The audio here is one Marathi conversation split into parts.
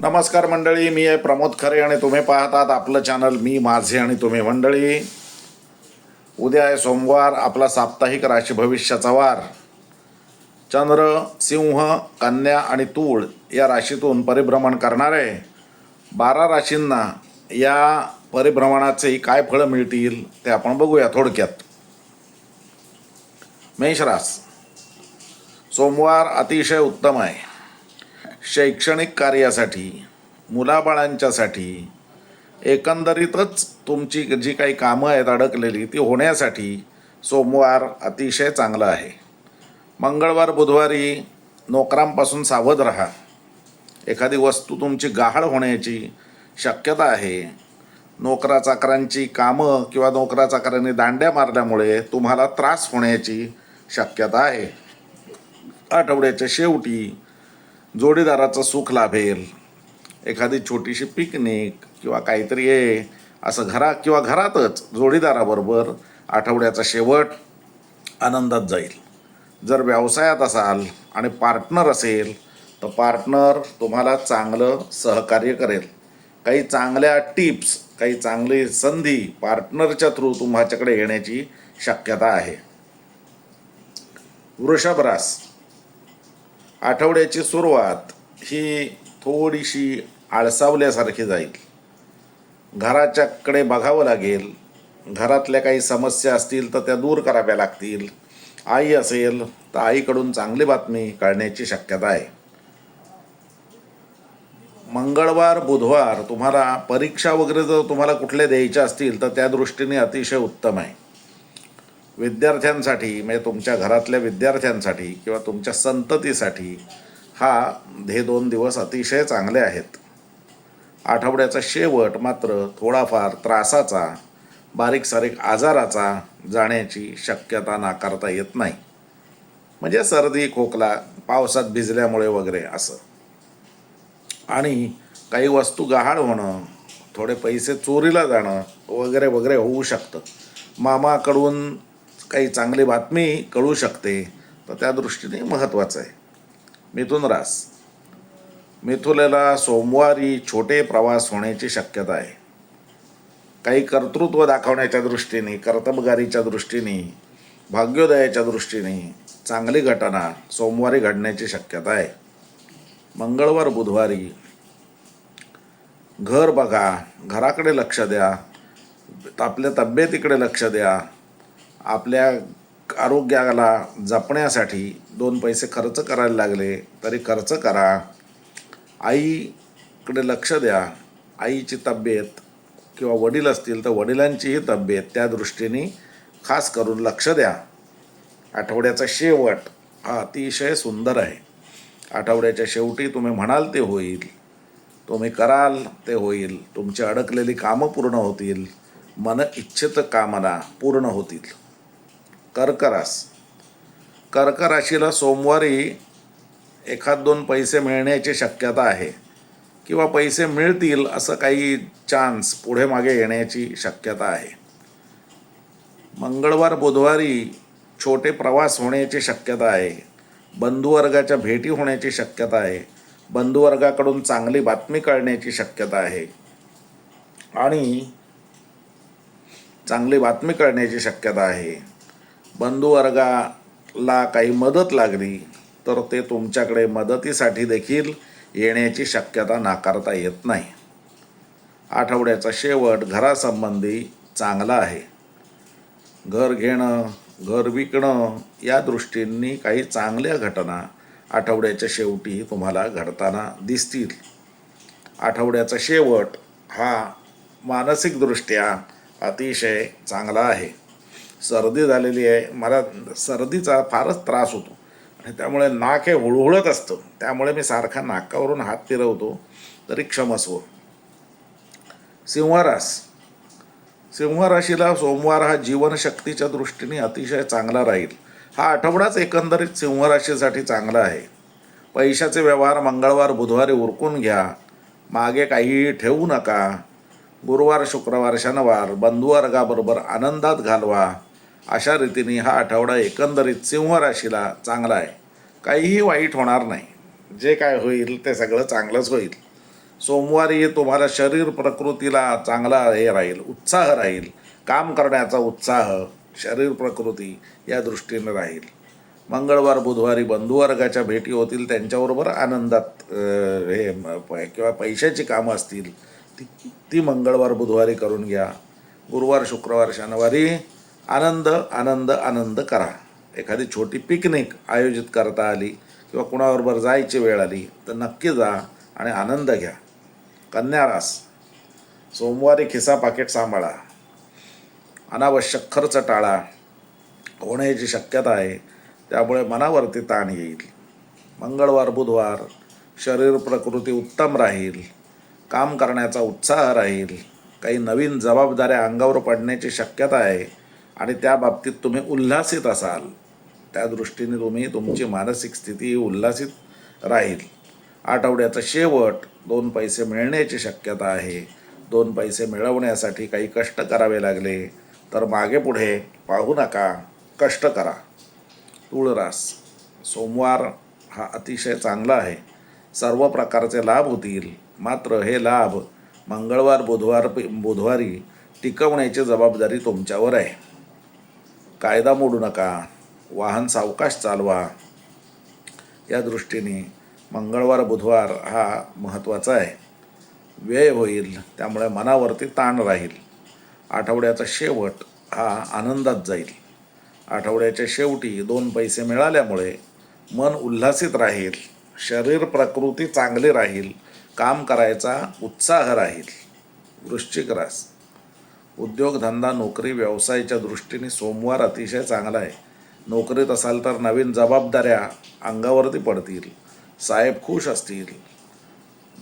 नमस्कार मंडळी मी आहे प्रमोद खरे आणि तुम्ही पाहतात आपलं चॅनल मी माझे आणि तुम्ही मंडळी. उद्या आहे सोमवार आपला साप्ताहिक राशी भविष्याचा वार. चंद्र सिंह कन्या आणि तूळ या राशीतून परिभ्रमण करणारे बारा राशींना या परिभ्रमणाचे काय फळं मिळतील ते आपण बघूया थोडक्यात. मेषरास सोमवार अतिशय उत्तम आहे. शैक्षणिक कार्यासाठी मुलाबाळांच्यासाठी एकंदरीतच तुमची जी काही कामं आहेत अडकलेली ती होण्यासाठी सोमवार अतिशय चांगला आहे. मंगळवार बुधवारी नोकरांपासून सावध राहा. एखादी वस्तू तुमची गहाळ होण्याची शक्यता आहे. नोकरा चाकरांची कामं किंवा नोकरा चाकरांनी दांड्या मारल्यामुळे तुम्हाला त्रास होण्याची शक्यता आहे. आठवड्याच्या शेवटी जोडीदाराचं सुख लाभेल. एखादी छोटीशी पिकनिक किंवा काहीतरी आहे असं घरा किंवा घरातच जोडीदाराबरोबर आठवड्याचा शेवट आनंदात जाईल. जर व्यवसायात असाल आणि पार्टनर असेल तर पार्टनर तुम्हाला चांगलं सहकार्य करेल. काही चांगल्या टिप्स काही चांगली संधी पार्टनरच्या थ्रू तुमच्याकडे येण्याची शक्यता आहे. वृषभ रास. आठवड्याची सुरुवात ही थोडीशी आळसावल्यासारखी जाईल. घराच्याकडे बघावं लागेल. घरातल्या काही समस्या असतील तर त्या दूर कराव्या लागतील. आई असेल तर आईकडून चांगली बातमी कळण्याची शक्यता आहे. मंगळवार बुधवार तुम्हाला परीक्षा वगैरे जर तुम्हाला कुठल्या द्यायच्या असतील तर त्या दृष्टीने अतिशय उत्तम आहे. विद्यार्थ्यांसाठी म्हणजे तुमच्या घरातल्या विद्यार्थ्यांसाठी किंवा तुमच्या संततीसाठी हा हे दोन दिवस अतिशय चांगले आहेत. आठवड्याचा शेवट मात्र थोडाफार त्रासाचा बारीक सारीक आजाराचा जाण्याची शक्यता नाकारता येत नाही. म्हणजे सर्दी खोकला पावसात भिजल्यामुळे वगैरे असं. आणि काही वस्तू गहाळ होणं थोडे पैसे चोरीला जाणं वगैरे वगैरे होऊ शकतं. मामाकडून काही चांगली बातमी कळू शकते. तर त्या दृष्टीने महत्त्वाचं आहे. मिथुन रास. मिथुलेला सोमवारी छोटे प्रवास होण्याची शक्यता आहे. काही कर्तृत्व दाखवण्याच्या दृष्टीने कर्तबगारीच्या दृष्टीने भाग्योदयाच्या दृष्टीने चांगली घटना सोमवारी घडण्याची शक्यता आहे. मंगळवार बुधवारी घर बघा घराकडे लक्ष द्या आपल्या तब्येतीकडे लक्ष द्या आपल्या आरोग्याला जपण्यासाठी दोन पैसे खर्च करायला लागले तरी खर्च करा. आईकडे लक्ष द्या. आईची तब्येत किंवा वडील असतील तर वडिलांचीही तब्येत त्या दृष्टीने खास करून लक्ष द्या. आठवड्याचा शेवट हा अतिशय सुंदर आहे. आठवड्याच्या शेवटी तुम्ही म्हणाल ते होईल. तुम्ही कराल ते होईल. तुमची अडकलेली कामं पूर्ण होतील. मन इच्छित कामना पूर्ण होतील. कर्करास. कर्क राशीला सोमवारी एखाद दोन पैसे मिळण्याची शक्यता आहे किंवा पैसे मिळतील असं काही चान्स पुढे मागे येण्याची शक्यता आहे. मंगळवार बुधवारी छोटे प्रवास होण्याची शक्यता आहे. बंधुवर्गाच्या भेटी होण्याची शक्यता आहे. बंधुवर्गाकडून चांगली बातमी कळण्याची शक्यता आहे. आणि चांगली बातमी कळण्याची शक्यता आहे. बंधुवर्गाला काही मदत लागली तर ते तुमच्याकडे मदतीसाठी देखील येण्याची शक्यता नाकारता येत नाही. आठवड्याचा शेवट घरासंबंधी चांगला आहे. घर घेणं घर विकणं या दृष्टींनी काही चांगल्या घटना आठवड्याच्या शेवटी तुम्हाला घडताना दिसतील. आठवड्याचा शेवट हा मानसिकदृष्ट्या अतिशय चांगला आहे. सर्दी झालेली आहे. मला सर्दीचा फारच त्रास होतो. आणि त्यामुळे नाक हे हुळहुळत असतं. त्यामुळे मी सारखा नाकावरून हात फिरवतो. तरी क्षमस्व सिंहरास. सिंहराशीला सोमवार हा जीवनशक्तीच्या दृष्टीने अतिशय चांगला राहील. हा आठवडाच एकंदरीत सिंहराशीसाठी चांगला आहे. पैशाचे व्यवहार मंगळवार बुधवारी उरकून घ्या. मागे काहीही ठेवू नका. गुरुवार शुक्रवार शनिवार बंधुवर्गाबरोबर आनंदात घालवा. अशा रीतीने हा आठवडा एकंदरीत सिंह राशीला चांगला आहे. काहीही वाईट होणार नाही. जे काय होईल ते सगळं चांगलंच होईल. सोमवारी तुम्हाला शरीर प्रकृतीला चांगला हे राहील उत्साह राहील. काम करण्याचा उत्साह शरीर प्रकृती या दृष्टीने राहील. मंगळवार बुधवारी बंधुवर्गाच्या भेटी होतील त्यांच्याबरोबर आनंदात हे किंवा पैशाची कामं असतील ती ती मंगळवार बुधवारी करून घ्या. गुरुवार शुक्रवार शनिवारी आनंद आनंद आनंद करा. एखादी छोटी पिकनिक आयोजित करता आली किंवा कुणाबरोबर जायची वेळ आली तर नक्की जा आणि आनंद घ्या. कन्या रास सोमवारी खिसा पाकिट सांभाळा. अनावश्यक खर्च टाळा. होण्याची शक्यता आहे त्यामुळे मनावरती ताण येईल. मंगळवार बुधवार शरीर प्रकृती उत्तम राहील. काम करण्याचा उत्साह राहील. काही नवीन जबाबदाऱ्या अंगावर पडण्याची शक्यता आहे. आणि त्या बाबतीत तुम्ही उल्हासित असाल त्या दृष्टीने तुम्ही तुमची मानसिक स्थिती ही उल्हासित राहील. आठवड्याचा शेवट दोन पैसे मिळण्याची शक्यता आहे. दोन पैसे मिळवण्यासाठी काही कष्ट करावे लागले तर मागे पुढे पाहू नका कष्ट करा. तुळरास सोमवार हा अतिशय चांगला आहे. सर्व प्रकारचे लाभ होतील. मात्र हे लाभ मंगळवार बुधवार बुधवारी टिकवण्याची जबाबदारी तुमच्यावर आहे. कायदा मोडू नका वाहन सावकाश चालवा. या दृष्टीने मंगळवार बुधवार हा महत्त्वाचा आहे. व्यय होईल त्यामुळे मनावरती ताण राहील. आठवड्याचा शेवट हा आनंदात जाईल. आठवड्याच्या शेवटी दोन पैसे मिळाल्यामुळे मन उल्हासित राहील शरीर प्रकृती चांगली राहील काम करायचा उत्साह राहील. वृश्चिक रास. उद्योगधंदा नोकरी व्यवसायाच्या दृष्टीने सोमवार अतिशय चांगला आहे. नोकरीत असाल तर नवीन जबाबदाऱ्या अंगावरती पडतील. साहेब खुश असतील.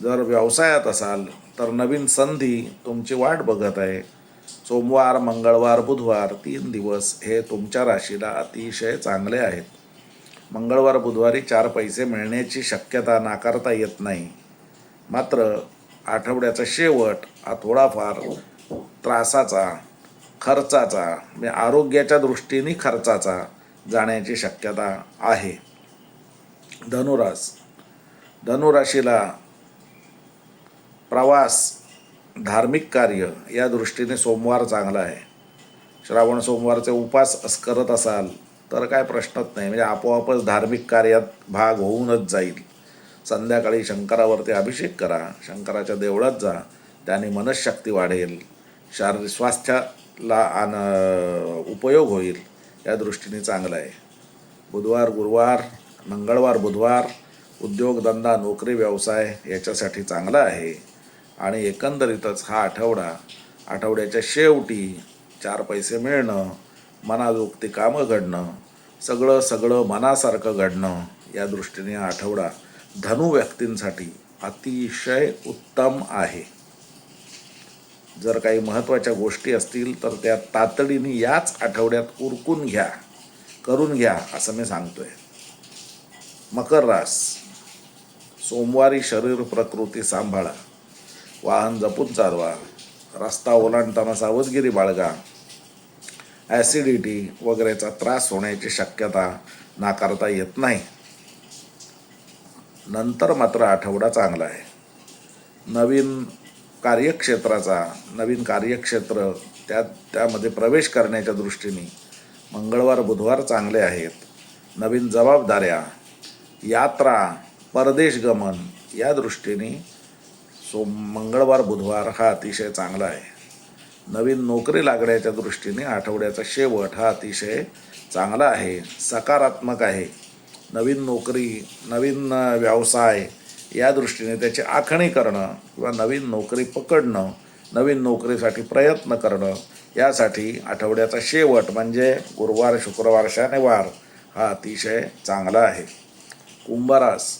जर व्यवसायात असाल तर नवीन संधी तुमची वाट बघत आहे. सोमवार मंगळवार बुधवार तीन दिवस हे तुमच्या राशीला अतिशय चांगले आहेत. मंगळवार बुधवारी चार पैसे मिळण्याची शक्यता नाकारता येत नाही. मात्र आठवड्याचा शेवट हा थोडाफार त्रासाचा खर्चाचा म्हणजे आरोग्याच्या दृष्टीने खर्चाचा जाण्याची शक्यता आहे. धनुरास धनुराशीला प्रवास धार्मिक कार्य या दृष्टीने सोमवार चांगला आहे. श्रावण सोमवारचे उपास अस- करत असाल तर काय प्रश्नच नाही. म्हणजे आपोआपच धार्मिक कार्यात भाग होऊनच जाईल. संध्याकाळी शंकरावरती अभिषेक करा. शंकराच्या देवळात जा. त्याने मनशक्ती वाढेल. शारीरिक स्वास्थ्याला आन उपयोग होईल या दृष्टीने चांगलं आहे. बुधवार गुरुवार मंगळवार बुधवार उद्योगधंदा नोकरी व्यवसाय याच्यासाठी चांगला आहे. आणि एकंदरीतच हा आठवडा आठवड्याच्या शेवटी चार पैसे मिळणं मनाजोगती कामं घडणं सगळं सगळं मनासारखं घडणं या दृष्टीने हा आठवडा धनु व्यक्तींसाठी अतिशय उत्तम आहे. जर काही महत्त्वाच्या गोष्टी असतील तर त्या तातडीने याच आठवड्यात उरकून घ्या करून घ्या असं मी सांगतोय. मकर रास सोमवारी शरीर प्रकृती सांभाळा वाहन जपून चालवा रस्ता ओलांडताना सावधगिरी बाळगा ॲसिडिटी वगैरेचा त्रास होण्याची शक्यता नाकारता येत नाही. नंतर मात्र आठवडा चांगला आहे. नवीन कार्यक्षेत्राचा नवीन कार्यक्षेत्र त्या त्यामध्ये प्रवेश करण्याच्या दृष्टीने मंगळवार बुधवार चांगले आहेत. नवीन जबाबदाऱ्या यात्रा परदेश गमन या दृष्टीने सो मंगळवार बुधवार हा अतिशय चांगला आहे. नवीन नोकरी लागण्याच्या दृष्टीने आठवड्याचा शेवट हा अतिशय चांगला आहे सकारात्मक आहे. नवीन नोकरी नवीन व्यवसाय या दृष्टीने त्याची आखणी करणं किंवा नवीन नोकरी पकडणं नवीन नोकरीसाठी प्रयत्न करणं यासाठी आठवड्याचा शेवट म्हणजे गुरुवार शुक्रवार शनिवार हा अतिशय चांगला आहे. कुंभरास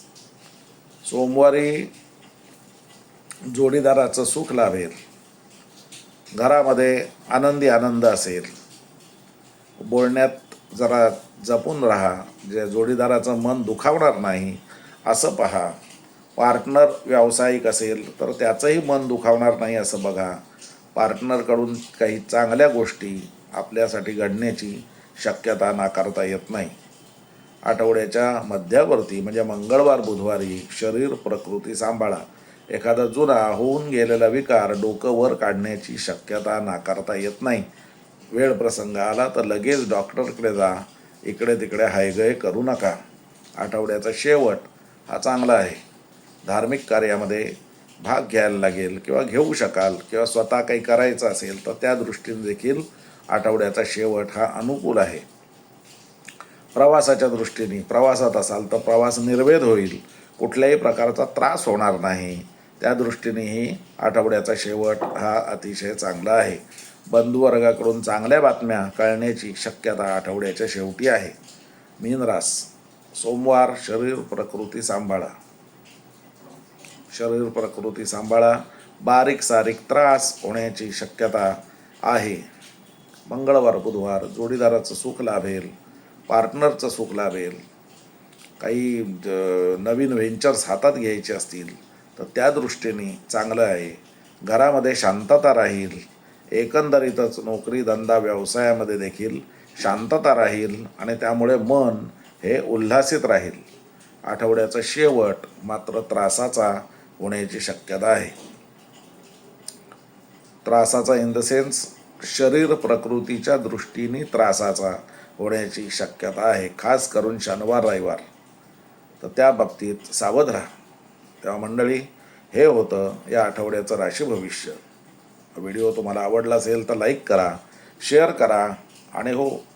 सोमवारी जोडीदाराचं सुख लाभेल. घरामध्ये आनंदी आनंद असेल. बोलण्यात जरा जपून राहा. जे जोडीदाराचं मन दुखावणार नाही असं पहा. पार्टनर व्यावसायिक असेल तर त्याचंही मन दुखावणार नाही असं बघा. पार्टनरकडून काही चांगल्या गोष्टी आपल्यासाठी घडण्याची शक्यता नाकारता येत नाही. आठवड्याच्या मध्यावरती म्हणजे मंगळवार बुधवारी शरीर प्रकृती सांभाळा. एखादा जुना होऊन गेलेला विकार डोकं वर काढण्याची शक्यता नाकारता येत नाही. वेळ प्रसंग आला तर लगेच डॉक्टरकडे जा. इकडे तिकडे हायगय करू नका. आठवड्याचा शेवट हा चांगला आहे. धार्मिक कार्यामध्ये भाग घ्यायला लागेल किंवा घेऊ शकाल किंवा स्वतः काही करायचं असेल तर त्या दृष्टीने देखील आठवड्याचा शेवट हा अनुकूल आहे. प्रवासाच्या दृष्टीने प्रवासात असाल तर प्रवास निर्वेद होईल. कुठल्याही प्रकारचा त्रास होणार नाही. त्या दृष्टीनेही आठवड्याचा शेवट हा अतिशय चांगला आहे. बंधुवर्गाकडून चांगल्या बातम्या कळण्याची शक्यता आठवड्याच्या शेवटी आहे. मीनरास सोमवार शरीर प्रकृती सांभाळा. शरीर प्रकृती सांभाळा. बारीक सारीक त्रास होण्याची शक्यता आहे. मंगळवार बुधवार जोडीदाराचं सुख लाभेल पार्टनरचं सुख लाभेल. काही नवीन व्हेंचर्स हातात घ्यायचे असतील तर त्या दृष्टीने चांगलं आहे. घरामध्ये शांतता राहील. एकंदरीतच नोकरी धंदा व्यवसायामध्ये देखील शांतता राहील आणि त्यामुळे मन हे उल्हासित राहील. आठवड्याचा शेवट मात्र त्रासाचा होण्याची शक्यता आहे. त्रासाचा इन द सेन्स शरीर प्रकृतीच्या दृष्टीने त्रासाचा होण्याची शक्यता आहे. खास करून शनिवार रविवार. तर त्या बाबतीत सावध राहा. तेव्हा मंडळी हे होतं या आठवड्याचं राशी भविष्य. व्हिडिओ तुम्हाला आवडला असेल तर लाईक करा शेअर करा आणि हो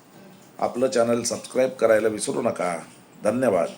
आपलं चॅनल सबस्क्राईब करायला विसरू नका. धन्यवाद.